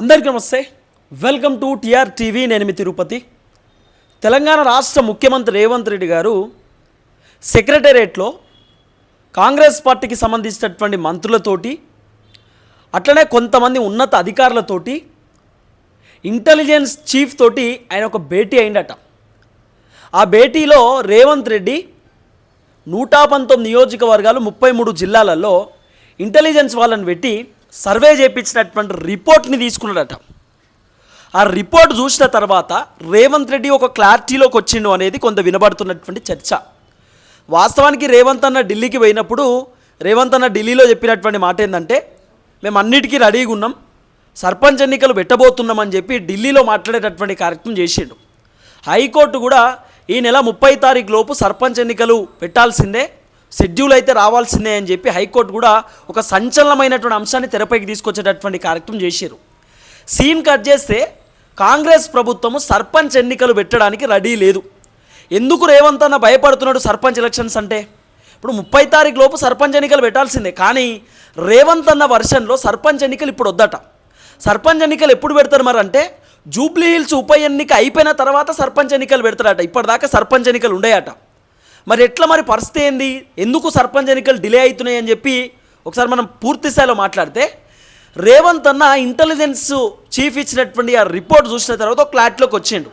అందరికీ నమస్తే. Welcome to TR TV నేను మీ తిరుపతి. తెలంగాణ రాష్ట్ర ముఖ్యమంత్రి రేవంత్ రెడ్డి గారు సెక్రటేరియట్లో కాంగ్రెస్ పార్టీకి సంబంధించినటువంటి మంత్రులతోటి అట్లనే కొంతమంది ఉన్నత అధికారులతోటి ఇంటెలిజెన్స్ చీఫ్ తోటి ఆయన ఒక భేటీ అయిందట. ఆ భేటీలో రేవంత్ రెడ్డి నూట పంతొమ్మిది నియోజకవర్గాలు ముప్పై మూడు జిల్లాలలో ఇంటెలిజెన్స్ వాళ్ళని పెట్టి సర్వే చేయించినటువంటి రిపోర్ట్ని తీసుకున్నాడట. ఆ రిపోర్ట్ చూసిన తర్వాత రేవంత్ రెడ్డి ఒక క్లారిటీలోకి వచ్చిండు అనేది కొంత వినబడుతున్నటువంటి చర్చ. వాస్తవానికి రేవంత్ అన్న ఢిల్లీకి పోయినప్పుడు రేవంత్ అన్న ఢిల్లీలో చెప్పినటువంటి మాట ఏంటంటే మేము అన్నిటికీ రెడీగా ఉన్నాం సర్పంచ్ ఎన్నికలు పెట్టబోతున్నామని చెప్పి ఢిల్లీలో మాట్లాడేటటువంటి కార్యక్రమం చేసిండు. హైకోర్టు కూడా ఈ నెల ముప్పై తారీఖు లోపు సర్పంచ్ ఎన్నికలు పెట్టాల్సిందే. షెడ్యూల్ అయితే రావాల్సిందే అని చెప్పి హైకోర్టు కూడా ఒక సంచలనమైనటువంటి అంశాన్ని తెరపైకి తీసుకొచ్చేటటువంటి కార్యక్రమం చేశారు సీన్ కట్ చేస్తే కాంగ్రెస్ ప్రభుత్వము సర్పంచ్ ఎన్నికలు పెట్టడానికి రెడీ లేదు. ఎందుకు రేవంత్ అన్న భయపడుతున్నాడు సర్పంచ్ ఎలక్షన్స్ అంటే? ఇప్పుడు ముప్పై తారీఖు లోపు సర్పంచ్ ఎన్నికలు పెట్టాల్సిందే కానీ రేవంత్ అన్న వర్షన్లో సర్పంచ్ ఎన్నికలు ఇప్పుడు వద్దట. సర్పంచ్ ఎన్నికలు ఎప్పుడు పెడతారు మరి అంటే? జూబ్లీ హిల్స్ ఉప ఎన్నిక అయిపోయిన తర్వాత సర్పంచ్ ఎన్నికలు పెడతారట ఇప్పటిదాకా సర్పంచ్ ఎన్నికలు ఉండేయట. మరి ఎట్లా మరి పరిస్థితి ఏంది? ఎందుకు సర్పంచ్ ఎన్నికలు డిలే అవుతున్నాయి అని చెప్పి ఒకసారి మనం పూర్తి స్థాయిలో మాట్లాడితే రేవంత్ అన్న ఇంటెలిజెన్స్ చీఫ్ ఇచ్చినటువంటి ఆ రిపోర్ట్ చూసిన తర్వాత ఒక క్లాట్లోకి వచ్చిండు.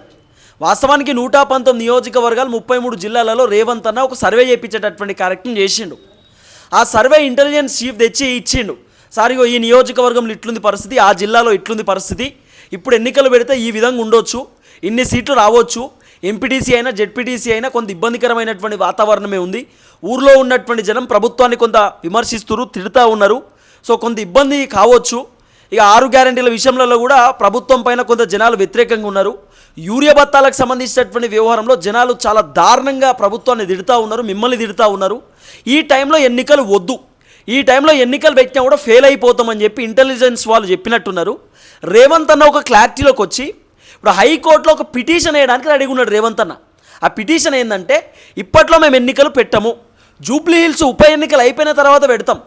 వాస్తవానికి నూట పంతొమ్మిది నియోజకవర్గాలు ముప్పై మూడు జిల్లాలలో రేవంత్ అన్న ఒక సర్వే చేయించేటటువంటి కార్యక్రమం చేసిండు. ఆ సర్వే ఇంటెలిజెన్స్ చీఫ్ తెచ్చి ఇచ్చిండు. సారిగో ఈ నియోజకవర్గంలో ఇట్లుంది పరిస్థితి ఆ జిల్లాలో ఇట్లుంది పరిస్థితి. ఇప్పుడు ఎన్నికలు పెడితే ఈ విధంగా ఉండొచ్చు ఇన్ని సీట్లు రావచ్చు ఎంపీటీసీ అయినా జెడ్పీటీసీ అయినా కొంత ఇబ్బందికరమైనటువంటి వాతావరణమే ఉంది. ఊర్లో ఉన్నటువంటి జనం ప్రభుత్వాన్ని కొంత విమర్శిస్తున్నారు తిడుతూ ఉన్నారు. సో కొంత ఇబ్బంది కావచ్చు. ఇక ఆరు గ్యారంటీల విషయంలో కూడా ప్రభుత్వం పైన కొంత జనాలు వ్యతిరేకంగా ఉన్నారు. యూరియా బత్తాలకు సంబంధించినటువంటి వ్యవహారంలో జనాలు చాలా దారుణంగా ప్రభుత్వాన్ని తిడుతూ ఉన్నారు మిమ్మల్ని తిడుతూ ఉన్నారు. ఈ టైంలో ఎన్నికలు వద్దు. ఈ టైంలో ఎన్నికలు పెట్టినా కూడా ఫెయిల్ అయిపోతామని చెప్పి ఇంటెలిజెన్స్ వాళ్ళు చెప్పినట్టున్నారు. రేవంత్ అన్న ఒక క్లారిటీలోకి వచ్చి ఇప్పుడు హైకోర్టులో ఒక పిటిషన్ వేయడానికి రెడీగా ఉన్నాడు రేవంత్ అన్న. ఆ పిటిషన్ ఏంటంటే ఇప్పట్లో మేము ఎన్నికలు పెట్టము జూబ్లీ హిల్స్ ఉప ఎన్నికలు అయిపోయిన తర్వాత పెడతాం.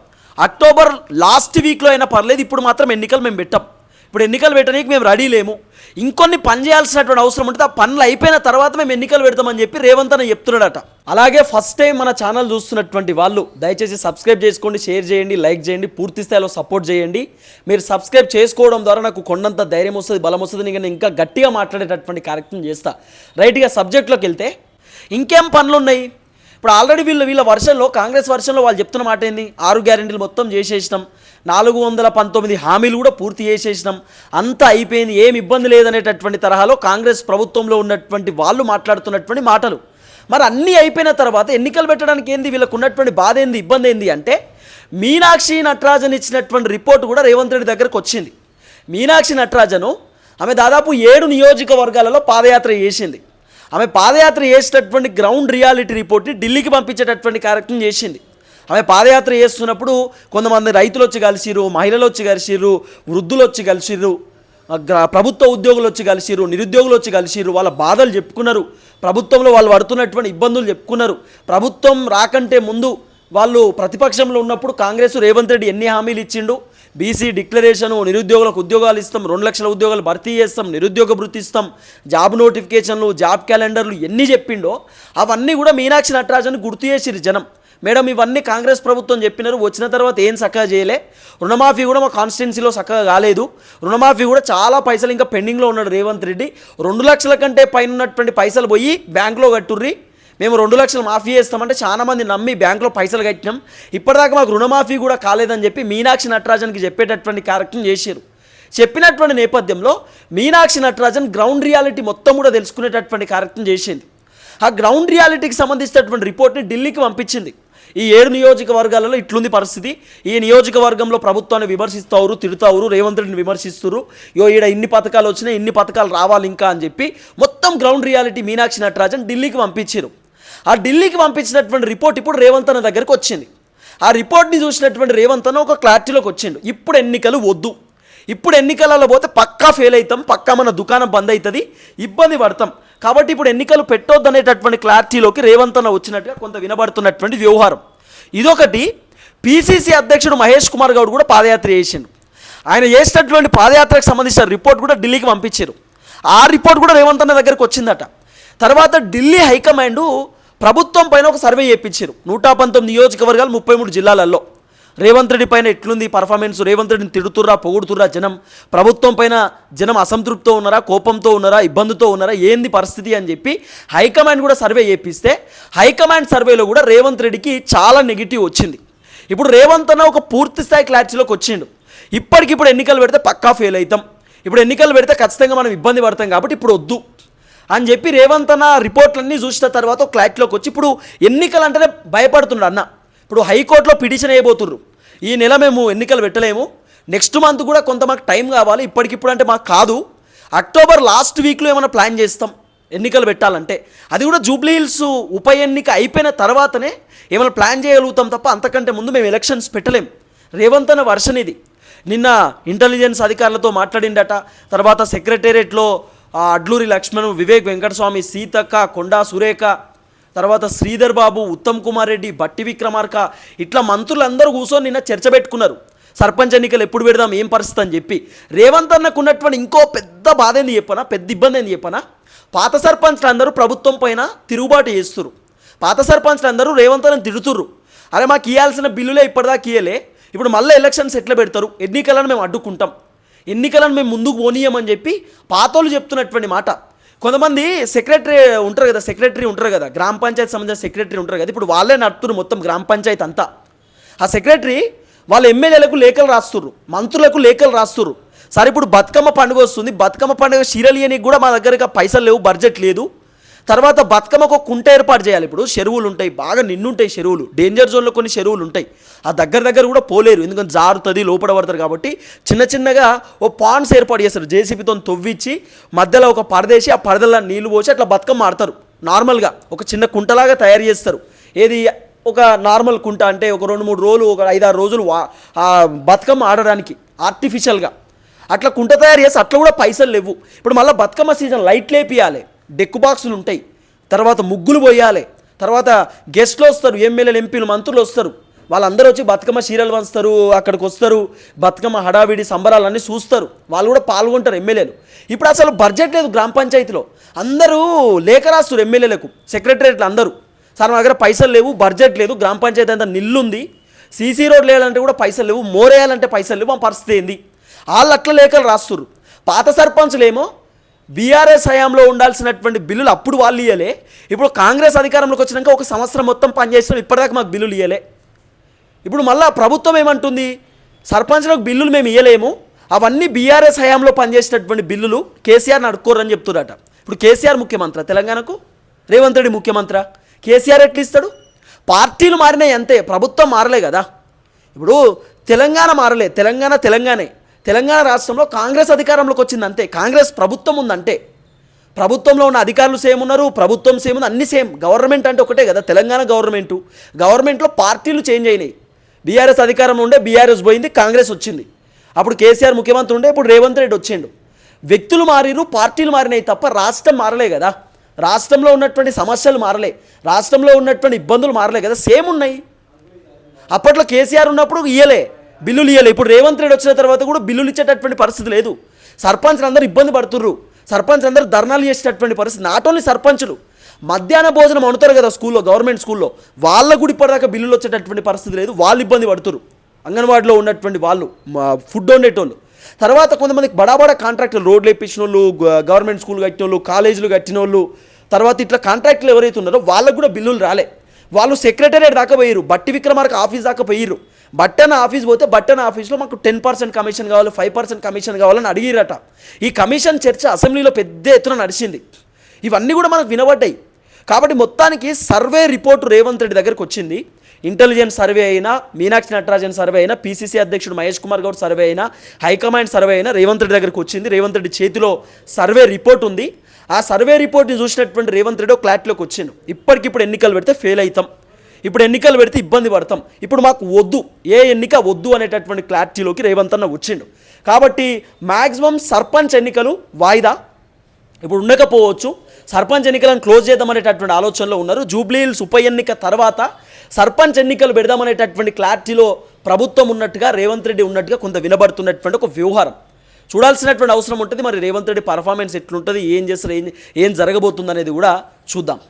అక్టోబర్ లాస్ట్ వీక్లో అయినా పర్లేదు ఇప్పుడు మాత్రం ఎన్నికలు మేము పెట్టాం. ఇప్పుడు ఎన్నికలు పెట్టడానికి మేము రెడీ లేము. ఇంకొన్ని పని చేయాల్సినటువంటి అవసరం ఉంటుంది ఆ పనులు అయిపోయిన తర్వాత మేము ఎన్నికలు పెడతామని చెప్పి రేవంత్ అని చెప్తున్నాడట. అలాగే ఫస్ట్ టైం మన ఛానల్ చూస్తున్నటువంటి వాళ్ళు దయచేసి సబ్స్క్రైబ్ చేసుకోండి షేర్ చేయండి లైక్ చేయండి పూర్తి స్థాయిలో సపోర్ట్ చేయండి. మీరు సబ్స్క్రైబ్ చేసుకోవడం ద్వారా నాకు కొండంత ధైర్యం వస్తుంది బలం వస్తుంది నేను ఇంకా గట్టిగా మాట్లాడేటటువంటి కార్యక్రమం చేస్తా. రైట్గా సబ్జెక్ట్లోకి వెళ్తే ఇంకేం పనులు ఉన్నాయి ఇప్పుడు ఆల్రెడీ వీళ్ళు వీళ్ళ వర్షంలో కాంగ్రెస్ వర్షంలో వాళ్ళు చెప్తున్న మాట ఏంది? ఆరు గ్యారెంటీలు మొత్తం చేసేసినాం. నాలుగు వందల పంతొమ్మిది హామీలు కూడా పూర్తి చేసేసినాం. అంతా అయిపోయింది. ఏం ఇబ్బంది లేదనేటటువంటి తరహాలో కాంగ్రెస్ ప్రభుత్వంలో ఉన్నటువంటి వాళ్ళు మాట్లాడుతున్నటువంటి మాటలు. మరి అన్నీ అయిపోయిన తర్వాత ఎన్నికలు పెట్టడానికి ఏంది? వీళ్ళకు ఉన్నటువంటి బాధ ఏంది? ఇబ్బంది ఏంది? అంటే మీనాక్షి నటరాజన్ ఇచ్చినటువంటి రిపోర్ట్ కూడా రేవంత్ రెడ్డి దగ్గరకు వచ్చింది. మీనాక్షి నటరాజను ఆమె దాదాపు ఏడు నియోజకవర్గాలలో పాదయాత్ర చేసింది. ఆమె పాదయాత్ర చేసేటటువంటి గ్రౌండ్ రియాలిటీ రిపోర్ట్ని ఢిల్లీకి పంపించేటటువంటి కార్యక్రమం చేసింది. ఆమె పాదయాత్ర చేస్తున్నప్పుడు కొంతమంది రైతులు వచ్చి కలిసిరు మహిళలు వచ్చి కలిసిరు వృద్ధులు వచ్చి కలిసిరు ప్రభుత్వ ఉద్యోగులు వచ్చి కలిసిరు నిరుద్యోగులు వచ్చి కలిసిరు వాళ్ళ బాధలు చెప్పుకున్నారు. ప్రభుత్వంలో వాళ్ళు పడుతున్నటువంటి ఇబ్బందులు చెప్పుకున్నారు. ప్రభుత్వం రాకంటే ముందు వాళ్ళు ప్రతిపక్షంలో ఉన్నప్పుడు కాంగ్రెస్ రేవంత్ రెడ్డి ఎన్ని హామీలు ఇచ్చిండు? బీసీ డిక్లరేషను నిరుద్యోగులకు ఉద్యోగాలు ఇస్తాం రెండు లక్షల ఉద్యోగాలు భర్తీ చేస్తాం నిరుద్యోగ భృతి ఇస్తాం జాబ్ నోటిఫికేషన్లు జాబ్ క్యాలెండర్లు ఎన్ని చెప్పిండో అవన్నీ కూడా మీనాక్షి నటరాజన్ గుర్తు చేసిరు జనం. మేడం ఇవన్నీ కాంగ్రెస్ ప్రభుత్వం చెప్పినారు వచ్చిన తర్వాత ఏం చక్కగా చేయలే? రుణమాఫీ కూడా మా కాన్స్టిట్యున్సీలో చక్కగా కాలేదు. రుణమాఫీ కూడా చాలా పైసలు ఇంకా పెండింగ్లో ఉన్నాడు రేవంత్ రెడ్డి. రెండు లక్షల కంటే పైన ఉన్నటువంటి పైసలు పోయి బ్యాంకులో కట్టుర్రి. మేము రెండు లక్షలు మాఫీ చేస్తామంటే చాలామంది నమ్మి బ్యాంకులో పైసలు కట్టినాం. ఇప్పటిదాకా మాకు రుణమాఫీ కూడా కాలేదని చెప్పి మీనాక్షి నటరాజన్కి చెప్పేటటువంటి కార్యక్రమం చేశారు. చెప్పినటువంటి నేపథ్యంలో మీనాక్షి నటరాజన్ గ్రౌండ్ రియాలిటీ మొత్తం కూడా తెలుసుకునేటటువంటి కార్యక్రమం చేసింది. ఆ గ్రౌండ్ రియాలిటీకి సంబంధించినటువంటి రిపోర్ట్ని ఢిల్లీకి పంపించింది. ఈ ఏడు నియోజకవర్గాలలో ఇట్లుంది పరిస్థితి. ఈ నియోజకవర్గంలో ప్రభుత్వాన్ని విమర్శిస్తారు తిడతారు రేవంత్ రెడ్డిని విమర్శిస్తారు. యో ఈడ ఇన్ని పథకాలు వచ్చినాయి ఇన్ని పథకాలు రావాలి ఇంకా అని చెప్పి మొత్తం గ్రౌండ్ రియాలిటీ మీనాక్షి నటరాజన్ ఢిల్లీకి పంపించారు. ఆ ఢిల్లీకి పంపించినటువంటి రిపోర్ట్ ఇప్పుడు రేవంత్ అన్న దగ్గరికి వచ్చింది. ఆ రిపోర్ట్ని చూసినటువంటి రేవంత్ అన్న ఒక క్లారిటీలోకి వచ్చిండు. ఇప్పుడు ఎన్నికలు వద్దు. ఇప్పుడు ఎన్నికలలో పోతే పక్కా ఫెయిల్ అవుతాం పక్కా మన దుకాణం బంద్ అవుతుంది ఇబ్బంది పడతాం. కాబట్టి ఇప్పుడు ఎన్నికలు పెట్టొద్దు అనేటటువంటి క్లారిటీలోకి రేవంత్ అన్న వచ్చినట్టుగా కొంత వినబడుతున్నటువంటి వ్యవహారం. ఇదొకటి పీసీసీ అధ్యక్షుడు మహేష్ కుమార్ గౌడ్ కూడా పాదయాత్ర చేసిండు. ఆయన చేసినటువంటి పాదయాత్రకు సంబంధించిన రిపోర్ట్ కూడా ఢిల్లీకి పంపించారు. ఆ రిపోర్ట్ కూడా రేవంత్ అన్న దగ్గరికి వచ్చిందట. తర్వాత ఢిల్లీ హైకమాండ్ ప్రభుత్వం పైన ఒక సర్వే చేయించారు నూట పంతొమ్మిది నియోజకవర్గాలు ముప్పై మూడు జిల్లాలలో. రేవంత్ రెడ్డి పైన ఎట్లుంది పర్ఫార్మెన్స్ రేవంత్ రెడ్డిని తిడుతుర్రా పొగుడుతుర్రా జనం? ప్రభుత్వం పైన జనం అసంతృప్తితో ఉన్నారా కోపంతో ఉన్నారా ఇబ్బందితో ఉన్నారా ఏంది పరిస్థితి అని చెప్పి హైకమాండ్ కూడా సర్వే చేపిస్తే హైకమాండ్ సర్వేలో కూడా రేవంత్ రెడ్డికి చాలా నెగిటివ్ వచ్చింది. ఇప్పుడు రేవంత్ అన్న ఒక పూర్తి స్థాయి క్లారిటీలోకి వచ్చిండు. ఇప్పటికిప్పుడు ఎన్నికలు పెడితే పక్కా ఫెయిల్ అవుతాం. ఇప్పుడు ఎన్నికలు పెడితే ఖచ్చితంగా మనం ఇబ్బంది పడతాం కాబట్టి ఇప్పుడు వద్దు. అని చెప్పి రేవంత్ అన్న రిపోర్ట్లన్నీ చూసిన తర్వాత ఒక క్లారిటీలోకి వచ్చి ఇప్పుడు ఎన్నికలు అంటేనే భయపడుతున్నాడు అన్న. ఇప్పుడు హైకోర్టులో పిటిషన్ అయిపోతుండ్రు ఈ నెల మేము ఎన్నికలు పెట్టలేము. నెక్స్ట్ మంత్ కూడా కొంత మాకు టైం కావాలి. ఇప్పటికిప్పుడు అంటే మాకు కాదు. అక్టోబర్ లాస్ట్ వీక్లో ఏమైనా ప్లాన్ చేస్తాం. ఎన్నికలు పెట్టాలంటే. అది కూడా జూబ్లీ హిల్స్ ఉప ఎన్నిక అయిపోయిన తర్వాతనే ఏమైనా ప్లాన్ చేయగలుగుతాం తప్ప అంతకంటే ముందు మేము ఎలక్షన్స్ పెట్టలేం. రేవంత్ అన్న వర్షన్ ఇది. నిన్న ఇంటెలిజెన్స్ అధికారులతో మాట్లాడిండట. తర్వాత సెక్రటేరియట్లో అడ్లూరి లక్ష్మణ్ వివేక్ వెంకటస్వామి సీతక్క కొండా సురేఖ తర్వాత శ్రీధర్ బాబు ఉత్తమ్ కుమార్ రెడ్డి బట్టి విక్రమార్క ఇట్లా మంత్రులందరూ కూర్చొని నిన్న చర్చ పెట్టుకున్నారు. సర్పంచ్ ఎన్నికలు ఎప్పుడు పెడదాం ఏం పరిస్థితి అని చెప్పి. రేవంత్ అన్నకు ఉన్నటువంటి ఇంకో పెద్ద బాధ ఏంది చెప్పనా? పెద్ద ఇబ్బంది ఏంది చెప్పనా? పాత సర్పంచ్లు అందరూ ప్రభుత్వం పైన తిరుగుబాటు చేస్తురు పాత సర్పంచ్లు అందరూ రేవంత్ తిడుతుర్రు. అరే మాకు ఇవ్వాల్సిన బిల్లులే ఇప్పటిదాకా ఇయ్యలే. ఇప్పుడు మళ్ళీ ఎలక్షన్స్ ఎట్లా పెడతారు. ఎన్నికలను మేము అడ్డుకుంటాం. ఎన్నికలను మేము ముందుకు పోనీయమని చెప్పి పాతోళ్ళు చెప్తున్నటువంటి మాట. కొంతమంది సెక్రటరీ ఉంటారు కదా సెక్రటరీ ఉంటారు కదా గ్రామ పంచాయతీ సంబంధించిన సెక్రటరీ ఉంటారు కదా ఇప్పుడు వాళ్ళే నడుపుతున్నారు మొత్తం గ్రామ పంచాయతీ అంతా. ఆ సెక్రటరీ వాళ్ళ ఎమ్మెల్యేలకు లేఖలు రాస్తుర్రు మంత్రులకు లేఖలు రాస్తుర్రు. సరే ఇప్పుడు బతుకమ్మ పండుగ వస్తుంది బతుకమ్మ పండుగ చీరలు కూడా మా దగ్గర పైసలు లేవు బడ్జెట్ లేదు. తర్వాత బతుకమ్మకు ఒక కుంట ఏర్పాటు చేయాలి. ఇప్పుడు చెరువులు ఉంటాయి బాగా నిండుంటాయి చెరువులు. డేంజర్ జోన్లో కొన్ని చెరువులు ఉంటాయి. ఆ దగ్గర దగ్గర కూడా పోలేరు. ఎందుకంటే జారుతుంది లోపల పడతారు కాబట్టి చిన్న చిన్నగా ఓ పాండ్స్ ఏర్పాటు చేస్తారు. జేసీబీతో తొవ్విచ్చి మధ్యలో ఒక పరదేసి ఆ పరదలో నీళ్ళు పోసి అట్లా బతుకమ్మ ఆడతారు. నార్మల్గా ఒక చిన్న కుంటలాగా తయారు చేస్తారు. ఏది ఒక నార్మల్ కుంట అంటే ఒక రెండు మూడు రోజులు ఒక ఐదారు రోజులు వా బతుకమ్మ ఆడడానికి ఆర్టిఫిషియల్గా అట్లా కుంట తయారు చేసి అట్లా కూడా పైసలు లేవు. ఇప్పుడు మళ్ళీ బతుకమ్మ సీజన్ లైట్ లేపియాలి. డెక్కు బాక్సులు ఉంటాయి. తర్వాత ముగ్గులు పోయాలి. తర్వాత గెస్ట్లు వస్తారు ఎమ్మెల్యేలు ఎంపీలు మంత్రులు వస్తారు. వాళ్ళందరూ వచ్చి బతుకమ్మ చీరలు వంచుతారు అక్కడికి వస్తారు. బతుకమ్మ హడావిడి సంబరాలన్నీ చూస్తారు. వాళ్ళు కూడా పాల్గొంటారు ఎమ్మెల్యేలు. ఇప్పుడు అసలు బడ్జెట్ లేదు గ్రామ పంచాయతీలో. అందరూ లేఖ రాస్తారు ఎమ్మెల్యేలకు సెక్రటరేట్లు అందరూ. సార్ మా దగ్గర పైసలు లేవు బడ్జెట్ లేదు గ్రామ పంచాయతీ అంతా నిల్లుంది. సీసీ రోడ్లు వేయాలంటే కూడా పైసలు లేవు మోరేయాలంటే పైసలు లేవు మా పరిస్థితి ఏంది? వాళ్ళు అట్లా లేఖలు రాస్తుర్రు పాత సర్పంచులేమో బీఆర్ఎస్ హయాంలో ఉండాల్సినటువంటి బిల్లులు అప్పుడు వాళ్ళు ఇయ్యలే. ఇప్పుడు కాంగ్రెస్ అధికారంలోకి వచ్చినాక ఒక సంవత్సరం మొత్తం పనిచేస్తున్నాం ఇప్పటిదాకా మాకు బిల్లులు ఇయ్యలే. ఇప్పుడు మళ్ళీ ప్రభుత్వం ఏమంటుంది? సర్పంచ్లకు బిల్లులు మేము ఇయ్యలేము. అవన్నీ బీఆర్ఎస్ హయాంలో పనిచేసినటువంటి బిల్లులు కేసీఆర్ని అడుక్కోరని చెప్తున్నారట. ఇప్పుడు కేసీఆర్ ముఖ్యమంత్రి తెలంగాణకు? రేవంత్ రెడ్డి ముఖ్యమంత్రి. కేసీఆర్ ఎట్లా ఇస్తాడు? పార్టీలు మారినాయి అంతే ప్రభుత్వం మారలే కదా. ఇప్పుడు తెలంగాణ మారలే తెలంగాణ తెలంగాణే. తెలంగాణ రాష్ట్రంలో కాంగ్రెస్ అధికారంలోకి వచ్చింది అంతే. కాంగ్రెస్ ప్రభుత్వం ఉందంటే. ప్రభుత్వంలో ఉన్న అధికారులు సేమ్ ఉన్నారు ప్రభుత్వం సేమ్ ఉంది అన్ని సేమ్. గవర్నమెంట్ అంటే ఒకటే కదా తెలంగాణ గవర్నమెంటు. గవర్నమెంట్లో పార్టీలు చేంజ్ అయినాయి. బీఆర్ఎస్ అధికారంలో ఉండే బీఆర్ఎస్ పోయింది కాంగ్రెస్ వచ్చింది. అప్పుడు కేసీఆర్ ముఖ్యమంత్రి ఉండే ఇప్పుడు రేవంత్ రెడ్డి వచ్చిండు. వ్యక్తులు మారిరు పార్టీలు మారినాయి తప్ప రాష్ట్రం మారలే కదా. రాష్ట్రంలో ఉన్నటువంటి సమస్యలు మారలే. రాష్ట్రంలో ఉన్నటువంటి ఇబ్బందులు మారలే కదా. సేమ్ ఉన్నాయి. అప్పట్లో కేసీఆర్ ఉన్నప్పుడు ఇయ్యలే. బిల్లులు ఇవ్వలేదు ఇప్పుడు రేవంత్ రెడ్డి వచ్చిన తర్వాత కూడా బిల్లులు ఇచ్చేటటువంటి పరిస్థితి లేదు. సర్పంచ్లు అందరూ ఇబ్బంది పడుతుర్రు. సర్పంచ్ అందరూ ధర్నాలు చేసేటటువంటి పరిస్థితి. నాట్ ఓన్లీ సర్పంచులు. మధ్యాహ్న భోజనం అమ్ముతారు కదా స్కూల్లో గవర్నమెంట్ స్కూల్లో. వాళ్ళకు కూడా ఇప్పటిదాకా బిల్లులు వచ్చేటటువంటి పరిస్థితి లేదు. వాళ్ళు ఇబ్బంది పడుతురు అంగన్వాడీలో ఉన్నటువంటి వాళ్ళు ఫుడ్ వండేటోళ్ళు తర్వాత కొంతమందికి బడాబడా కాంట్రాక్టులు రోడ్లు వేయించిన వాళ్ళు గవర్నమెంట్ స్కూల్ కట్టిన వాళ్ళు కాలేజీలు కట్టిన వాళ్ళు తర్వాత ఇట్లా కాంట్రాక్టులు ఎవరైతే ఉన్నారో వాళ్ళకు కూడా బిల్లులు రాలే. వాళ్ళు సెక్రటరేట్ దాకా పోయిరు బట్టి విక్రమార్క ఆఫీస్ దాకా పోయారు బట్టన ఆఫీస్ పోతే బట్టన ఆఫీస్లో మాకు టెన్ పర్సెంట్ కమిషన్ కావాలి ఫైవ్ పర్సెంట్ కమిషన్ కావాలని అడిగిరట ఈ కమిషన్ చర్చ అసెంబ్లీలో పెద్ద ఎత్తున నడిచింది. ఇవన్నీ కూడా మనకు వినబడ్డాయి. కాబట్టి మొత్తానికి సర్వే రిపోర్టు రేవంత్ రెడ్డి దగ్గరకు వచ్చింది. ఇంటెలిజెన్స్ సర్వే అయినా మీనాక్షి నటరాజన్ సర్వే అయినా పీసీసీ అధ్యక్షుడు మహేష్ కుమార్ గౌడ్ సర్వే అయినా హైకమాండ్ సర్వే అయినా రేవంత్ రెడ్డి దగ్గరకు వచ్చింది. రేవంత్ రెడ్డి చేతిలో సర్వే రిపోర్ట్ ఉంది. ఆ సర్వే రిపోర్ట్ని చూసినటువంటి రేవంత్ రెడ్డి క్లారిటీలోకి క్లాట్లోకి వచ్చిండు. ఇప్పటికిప్పుడు ఎన్నికలు పెడితే ఫెయిల్ అవుతాం. ఇప్పుడు ఎన్నికలు పెడితే ఇబ్బంది పడతాం. ఇప్పుడు మాకు వద్దు. ఏ ఎన్నిక వద్దు అనేటటువంటి క్లారిటీలోకి రేవంత్ అన్న వచ్చిండు. కాబట్టి మ్యాక్సిమం సర్పంచ్ ఎన్నికలు వాయిదా? ఇప్పుడు ఉండకపోవచ్చు. సర్పంచ్ ఎన్నికలను క్లోజ్ చేద్దామనేటటువంటి ఆలోచనలో ఉన్నారు. జూబ్లీహిల్స్ ఉప ఎన్నిక తర్వాత సర్పంచ్ ఎన్నికలు పెడదామనేటటువంటి క్లారిటీలో ప్రభుత్వం ఉన్నట్టుగా రేవంత్ రెడ్డి ఉన్నట్టుగా కొంత వినబడుతున్నటువంటి ఒక వ్యవహారం చూడాల్సినటువంటి అవసరం ఉంటుంది. మరి రేవంత్ రెడ్డి పర్ఫార్మెన్స్ ఎట్లుంటుంది? ఏం చేస్తారు? ఏం ఏం జరగబోతుంది అనేది కూడా చూద్దాం.